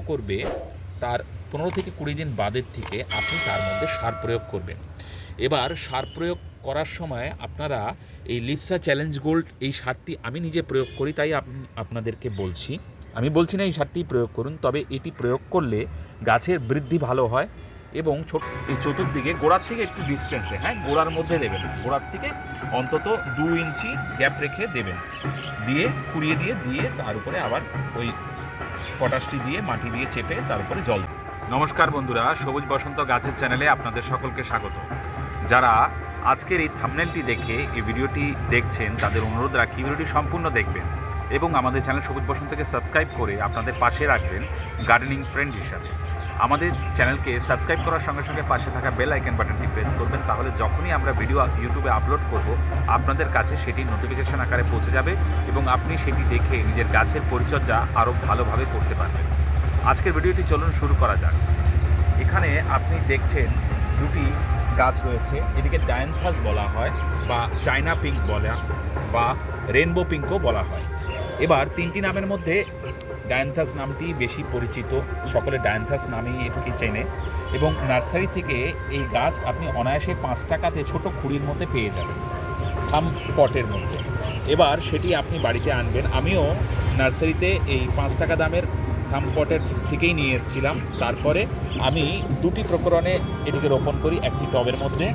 করবে, তার পনেরো থেকে কুড়ি দিন বাদের থেকে আপনি তার মধ্যে সার প্রয়োগ করবেন। এবার সার প্রয়োগ করার সময় আপনারা এই লিপসা চ্যালেঞ্জ গোল্ড এই সারটি আমি নিজে প্রয়োগ করি, তাই আপ- আপনাদেরকে বলছি। আমি বলছি না এই সারটি প্রয়োগ করুন, তবে এটি প্রয়োগ করলে গাছের বৃদ্ধি ভালো হয় এবং ছোট, এই চতুর্দিকে গোড়ার থেকে একটু ডিস্টেন্সে হ্যাঁ গোড়ার মধ্যে দেবেন। গোড়ার থেকে অন্তত দু ইঞ্চি গ্যাপ রেখে দেবেন। দিয়ে, কুড়িয়ে দিয়ে দিয়ে তার উপরে আবার ওই পটাশটি দিয়ে, মাটি দিয়ে চেপে তার উপরে জল নমস্কার বন্ধুরা, সবুজ বসন্ত গাছের চ্যানেলে আপনাদের সকলকে স্বাগত। যারা আজকের এই থামনেলটি দেখে এই ভিডিওটি দেখছেন, তাদের অনুরোধ রাখি ভিডিওটি সম্পূর্ণ দেখবেন এবং আমাদের চ্যানেল সবুজ বসন্তকে সাবস্ক্রাইব করে আপনাদের পাশে রাখবেন গার্ডেনিং ফ্রেন্ড হিসাবে। আমাদের চ্যানেলকে সাবস্ক্রাইব করার সঙ্গে সঙ্গে পাশে থাকা বেল আইকন বাটনটি প্রেস করবেন, তাহলে যখনই আমরা ভিডিও ইউটিউবে আপলোড করব, আপনাদের কাছে সেটি নোটিফিকেশন আকারে পৌঁছে যাবে এবং আপনি সেটি দেখে নিজের গাছের পরিচর্যা আরও ভালোভাবে করতে পারবেন। আজকের ভিডিওটি চলুন শুরু করা যাক। এখানে আপনি দেখছেন দুটি গাছ রয়েছে এদিকে ডায়ানথাস বলা হয় বা চায়না পিঙ্ক বলা, বা রেনবো পিঙ্কও বলা হয়। এবার তিনটি নামের মধ্যে ডায়ানথাস নামটি বেশি পরিচিত। সকলে ডায়ানথাস নামেই এটিকে চেনে এবং নার্সারি থেকে এই গাছ আপনি অনায়াসে পাঁচ টাকাতে ছোট খুঁড়ির মধ্যে পেয়ে যাবেন, থাম পটের মধ্যে। এবার সেটি আপনি বাড়িতে আনবেন। আমিও নার্সারিতে এই পাঁচ টাকা দামের থাম পটের থেকেই নিয়ে এসেছিলাম। তারপরে আমি দুটি প্রকরণে এটিকে রোপণ করি, একটি টবের মধ্যে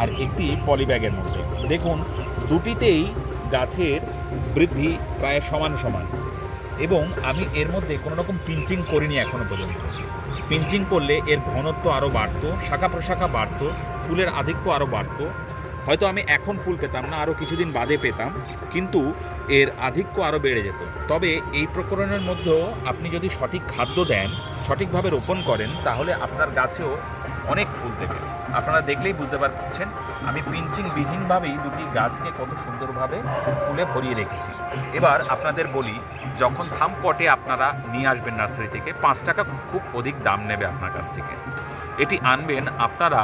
আর একটি পলিব্যাগের মধ্যে। দেখুন, দুটিতেই গাছের বৃদ্ধি প্রায় সমান সমান। এবং আমি এর মধ্যে কোনো রকম পিঞ্চিং করিনি এখনও পর্যন্ত। পিঞ্চিং করলে এর ঘনত্ব আরও বাড়তো, শাখা প্রশাখা বাড়তো, ফুলের আধিক্য আরও বাড়তো। হয়তো আমি এখন ফুল পেতাম না আরও কিছুদিন বাদে পেতাম, কিন্তু এর আধিক্য আরও বেড়ে যেত। তবে এই প্রকরণের মধ্যেও আপনি যদি সঠিক খাদ্য দেন, সঠিকভাবে রোপণ করেন, তাহলে আপনার গাছেও অনেক ফুল দেবে। আপনারা দেখলেই বুঝতে পারছেন, আমি পিঞ্চিং বিহীনভাবেই দুটি গাছকে কত সুন্দরভাবে ফুলে ভরিয়ে রেখেছি। এবার আপনাদের বলি, যখন থাম পটে আপনারা নিয়ে আসবেন নার্সারি থেকে, পাঁচ টাকা খুব অধিক দাম নেবে আপনার কাছ থেকে। এটি আনবেন আপনারা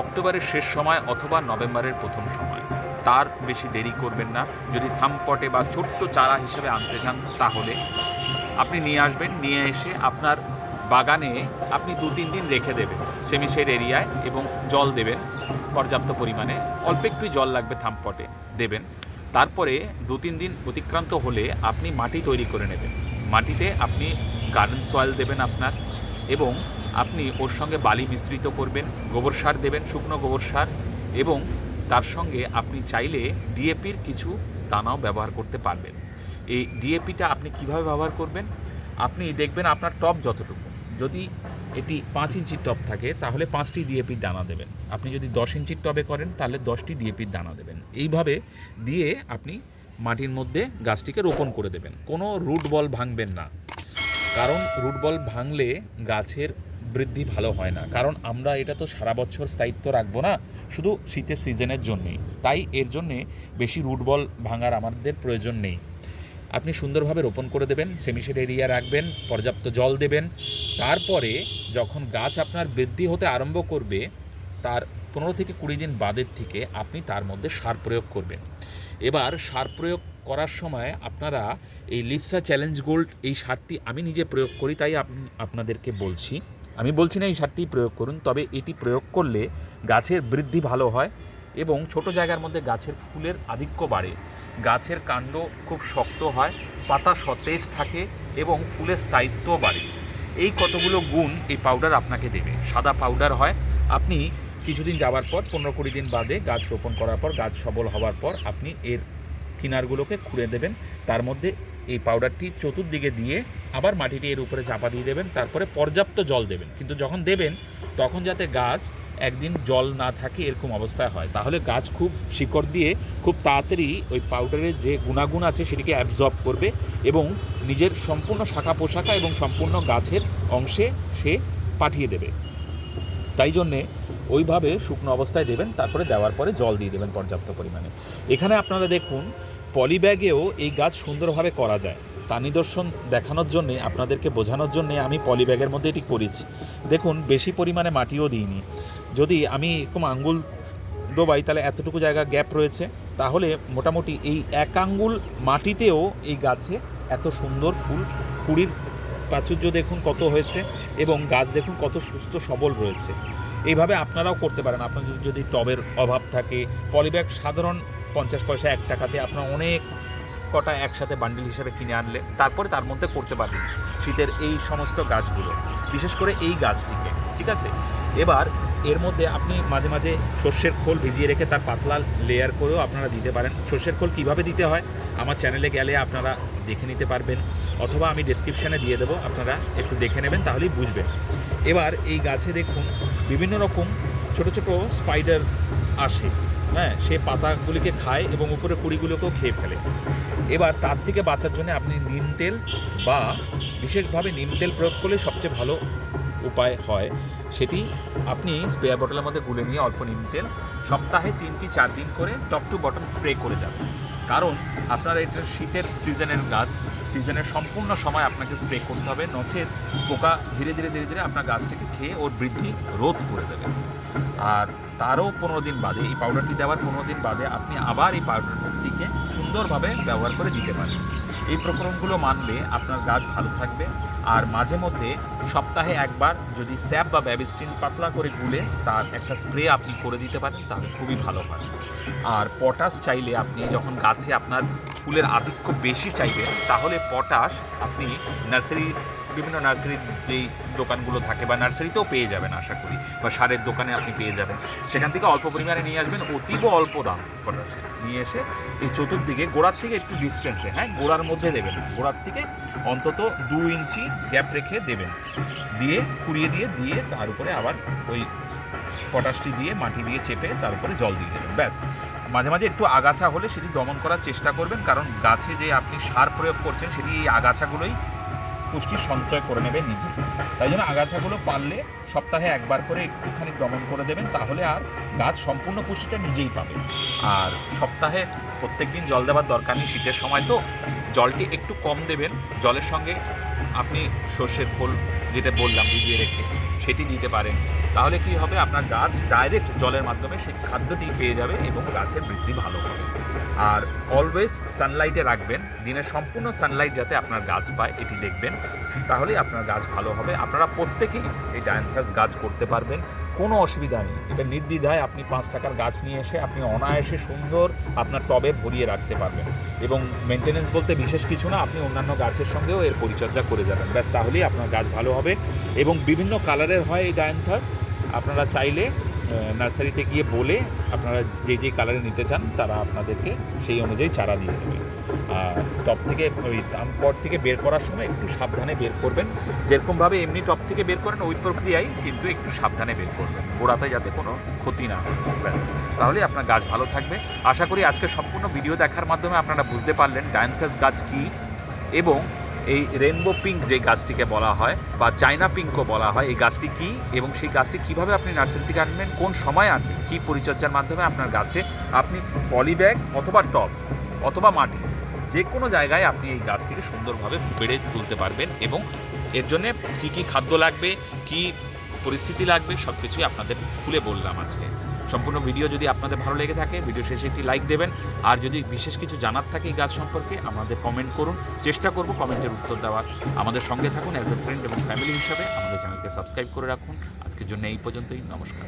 অক্টোবরের শেষ সময় অথবা নভেম্বরের প্রথম সময়। তার বেশি দেরি করবেন না। যদি থাম পটে বা ছোট্ট চারা হিসেবে আনতে চান, তাহলে আপনি নিয়ে আসবেন, নিয়ে এসে আপনার বাগানে আপনি দু তিন দিন রেখে দেবেন। সেমিশেড এরিয়ায় এবং জল দেবেন পর্যাপ্ত পরিমাণে। অল্প একটু জল লাগবে থামপটে দেবেন। তারপরে দু তিন দিন অতিক্রান্ত হলে আপনি মাটি তৈরি করে নেবেন। মাটিতে আপনি গার্ডেন সয়েল দেবেন আপনার এবং আপনি ওর সঙ্গে বালি মিশ্রিত করবেন, গোবর সার দেবেন, শুকনো গোবর সার এবং তার সঙ্গে আপনি চাইলে ডিএপির কিছু দানাও ব্যবহার করতে পারবেন। এই ডিএপিটা আপনি কীভাবে ব্যবহার করবেন? আপনি দেখবেন আপনার টপ যতটুকু। যদি এটি পাঁচ ইঞ্চির টব থাকে, তাহলে পাঁচটি ডিএপির দানা দেবেন। আপনি যদি দশ ইঞ্চির টবে করেন, তাহলে দশটি ডিএপির দানা দেবেন। এইভাবে দিয়ে আপনি মাটির মধ্যে গাছটিকে রোপণ করে দেবেন। কোনো রুট বল ভাঙবেন না। কারণ রুট বল ভাঙলে গাছের বৃদ্ধি ভালো হয় না। কারণ আমরা এটা তো সারা বছর স্থায়িত্ব রাখব না, শুধু শীতের সিজনের জন্যেই। তাই এর জন্যে বেশি রুট বল ভাঙার আমাদের প্রয়োজন নেই। আপনি সুন্দরভাবে রোপণ করে দেবেন সেমিশেড এরিয়া রাখবেন, পর্যাপ্ত জল দেবেন। তারপরে যখন গাছ আপনার বৃদ্ধি হতে আরম্ভ করবে, তার পনেরো থেকে কুড়ি দিন বাদের থেকে আপনি তার মধ্যে সার প্রয়োগ করবেন। এবার সার প্রয়োগ করার সময় আপনারা এই লিপসা চ্যালেঞ্জ গোল্ড, এই সারটি আমি নিজে প্রয়োগ করি, তাই আপনি আপনাদেরকে বলছি। আমি বলছি না এই সারটি প্রয়োগ করুন, তবে এটি প্রয়োগ করলে গাছের বৃদ্ধি ভালো হয়। এবং ছোট জায়গার মধ্যে গাছের ফুলের আধিক্য বাড়ে। গাছের কাণ্ড খুব শক্ত হয়, পাতা সতেজ থাকে এবং ফুলের স্থায়িত্বও বাড়ে। এই কতগুলো গুণ এই পাউডার আপনাকে দেবে। সাদা পাউডার হয়, আপনি কিছুদিন যাওয়ার পর, পনেরো কুড়ি দিন বাদে গাছ রোপণ করার পর, গাছ সবল হওয়ার পর আপনি এর কিনারগুলোকে খুঁড়ে দেবেন। তার মধ্যে এই পাউডারটি চতুর্দিকে দিয়ে আবার মাটিটি এর উপরে চাপা দিয়ে দেবেন। তারপরে পর্যাপ্ত জল দেবেন। কিন্তু যখন দেবেন, তখন যাতে গাছ একদিন জল না থাকে এরকম অবস্থায় হয়। তাহলে গাছ খুব শিকড় দিয়ে খুব তাড়াতাড়ি ওই পাউডারের যে গুণাগুণ আছে সেটিকে অ্যাবজর্ব করবে এবং নিজের সম্পূর্ণ শাখা পোশাখা এবং সম্পূর্ণ গাছের অংশে সে পাঠিয়ে দেবে। তাই জন্যে ওইভাবে শুকনো অবস্থায় দেবেন, তারপরে দেওয়ার পরে জল দিয়ে দেবেন পর্যাপ্ত পরিমাণে। এখানে আপনারা দেখুন পলিব্যাগেও এই গাছ সুন্দরভাবে করা যায়। তার নিদর্শন দেখানোর জন্যে, আপনাদেরকে বোঝানোর জন্যে আমি পলিব্যাগের মধ্যে এটি করেছি। দেখুন, বেশি পরিমাণে মাটিও দিইনি। যদি আমি এরকম আঙ্গুল ডোবাই, তাহলে এতটুকু জায়গা গ্যাপ রয়েছে। তাহলে মোটামুটি এই এক আঙ্গুল মাটিতেও এই গাছে এত সুন্দর ফুল কুড়ির প্রাচুর্য দেখুন কত হয়েছে এবং গাছ দেখুন কত সুস্থ সবল রয়েছে। এইভাবে আপনারাও করতে পারেন। আপনাদের যদি টবের অভাব থাকে পলিব্যাগ সাধারণ পঞ্চাশ পয়সা এক টাকাতে আপনার অনেক কটা একসাথে বান্ডিল হিসেবে কিনে আনলে তারপরে তার মধ্যে করতে পারবেন শীতের এই সমস্ত গাছগুলো, বিশেষ করে এই গাছটিকে, ঠিক আছে? এবার এর মধ্যে আপনি মাঝে মাঝে সর্ষের খোল ভিজিয়ে রেখে তার পাতলা লেয়ার করেও আপনারা দিতে পারেন। সর্ষের খোল কীভাবে দিতে হয় আমার চ্যানেলে গেলে আপনারা দেখে নিতে পারবেন অথবা আমি ডেসক্রিপশানে দিয়ে দেবো, আপনারা একটু দেখে নেবেন, তাহলেই বুঝবেন। এবার এই গাছে দেখুন, বিভিন্ন রকম ছোট ছোট স্পাইডার আসে। হ্যাঁ সে পাতাগুলিকে খায় এবং উপরে কুড়িগুলোকেও খেয়ে ফেলে। এবার তার থেকে বাঁচার জন্য আপনি নিম তেল বা বিশেষভাবে নিম তেল প্রয়োগ করলে সবচেয়ে ভালো উপায় হয় সেটি আপনি স্প্রেয়ার বটলের মধ্যে গুলে নিয়ে অল্প নিম তেল সপ্তাহে তিন কি চার দিন করে টপ টু বটম স্প্রে করে যাবেন কারণ আপনার এটা শীতের সিজনের গাছ সিজনের সম্পূর্ণ সময় আপনাকে স্প্রে করতে হবে, নচেত পোকা ধীরে ধীরে ধীরে ধীরে আপনার গাছটাকে খেয়ে ওর বৃদ্ধি রোধ করে দেবে। আর তারও পনেরো দিন বাদে, এই পাউডারটি দেওয়ার পনেরো দিন বাদে আপনি আবার এই পাউডারটিকে সুন্দরভাবে ব্যবহার করে দিতে পারেন। এই প্রকরণগুলো মানলে আপনার গাছ ভালো থাকবে। আর মাঝে মধ্যে সপ্তাহে একবার যদি স্যাপ বা ব্যাবিস্টিন পাতলা করে গুলে তার একটা স্প্রে আপনি করে দিতে পারেন, তাহলে খুবই ভালো হয়। আর পটাশ চাইলে আপনি যখন গাছে আপনার ফুলের আধিক্য বেশি চাইবেন, তাহলে পটাশ আপনি নার্সারি বিভিন্ন নার্সারির যেই দোকানগুলো থাকে বা নার্সারিতেও পেয়ে যাবেন, আশা করি। বা সারের দোকানে আপনি পেয়ে যাবেন। সেখান থেকে অল্প পরিমাণে নিয়ে আসবেন, অতীব অল্প দাম পটাশে নিয়ে এসে এই চতুর্দিকে গোড়ার থেকে একটু ডিস্টেন্সে হ্যাঁ গোড়ার মধ্যে দেবেন। গোড়ার থেকে অন্তত দু ইঞ্চি গ্যাপ রেখে দেবেন। দিয়ে, কুড়িয়ে দিয়ে দিয়ে তার উপরে আবার ওই পটাশটি দিয়ে, মাটি দিয়ে চেপে তার উপরে জল দিয়ে দেবেন। ব্যাস। মাঝে মাঝে একটু আগাছা হলে সেটি দমন করার চেষ্টা করবেন, কারণ গাছে যে আপনি সার প্রয়োগ করছেন, সেটি এই আগাছাগুলোই পুষ্টি সঞ্চয় করে নেবে নিজে। তাই জন্য আগাছাগুলো পারলে সপ্তাহে একবার করে একটুখানি দমন করে দেবেন, তাহলে আর গাছ সম্পূর্ণ পুষ্টিটা নিজেই পাবে। আর সপ্তাহে প্রত্যেক দিন জল দেওয়ার দরকার নেই শীতের সময় তো। জলটি একটু কম দেবেন, জলের সঙ্গে আপনি সর্ষের খোল যেটা বললাম ভিজিয়ে রেখে সেটি দিতে পারেন। তাহলে কি হবে? আপনার গাছ ডাইরেক্ট জলের মাধ্যমে সেই খাদ্যটি পেয়ে যাবে এবং গাছের বৃদ্ধি ভালো হবে। আর অলওয়েজ সানলাইটে রাখবেন। দিনের সম্পূর্ণ সানলাইট যাতে আপনার গাছ পায়, এটি দেখবেন। তাহলে আপনার গাছ ভালো হবে। আপনারা প্রত্যেকেই এই ডায়ান্থাস গাছ করতে পারবেন। কোনো অসুবিধা নেই। এটা নির্দ্বিধায় আপনি পাঁচ টাকার গাছ নিয়ে এসে আপনি অনায়াসে সুন্দর আপনার টবে ভরিয়ে রাখতে পারবেন। এবং মেনটেনেন্স বলতে বিশেষ কিছু না, আপনি অন্যান্য গাছের সঙ্গেও এর পরিচর্যা করে যাবেন। ব্যাস, তাহলেই আপনার গাছ ভালো হবে। এবং বিভিন্ন কালারের হয় এই ডায়ান্থাস আপনারা চাইলে নার্সারিতে গিয়ে বলে আপনারা যে যে কালারে নিতে চান, তারা আপনাদেরকে সেই অনুযায়ী চারা দিয়ে দেবে। আর টপ থেকে ওই পর থেকে বের করার সময় একটু সাবধানে বের করবেন। যেরকমভাবে এমনি টপ থেকে বের করেন, ওই প্রক্রিয়ায় কিন্তু একটু সাবধানে বের করবেন। গোড়াতে যাতে কোনো ক্ষতি না হয়। ব্যাস। তাহলে আপনার গাছ ভালো থাকবে। আশা করি আজকে সম্পূর্ণ ভিডিও দেখার মাধ্যমে আপনারা বুঝতে পারলেন ডায়ান্থাস গাছ কী এবং এই রেনবো পিঙ্ক যে গাছটিকে বলা হয় বা চায়না পিঙ্কও বলা হয়, এই গাছটি কি এবং সেই গাছটি কীভাবে আপনি নার্সারি থেকে আনবেন, কোন সময় আনবেন, কী পরিচর্যার মাধ্যমে আপনার গাছে আপনি পলিব্যাগ অথবা টব অথবা মাটি যে কোনো জায়গায় আপনি এই গাছটিকে সুন্দরভাবে বেড়ে তুলতে পারবেন এবং এর জন্য কী কী খাদ্য লাগবে, কী পরিস্থিতি লাগবে সব কিছুই আপনাদের খুলে বললাম আজকে। সম্পূর্ণ ভিডিও যদি আপনাদের ভালো লেগে থাকে, ভিডিও শেষে একটি লাইক দেবেন। আর যদি বিশেষ কিছু জানার থাকে এই গাছ সম্পর্কে, আমাদের কমেন্ট করুন। চেষ্টা করব কমেন্টের উত্তর দেওয়ার। আমাদের সঙ্গে থাকুন অ্যাজ এ ফ্রেন্ড এবং ফ্যামিলি হিসাবে। আমাদের চ্যানেলকে সাবস্ক্রাইব করে রাখুন। আজকের জন্য এই পর্যন্তই। নমস্কার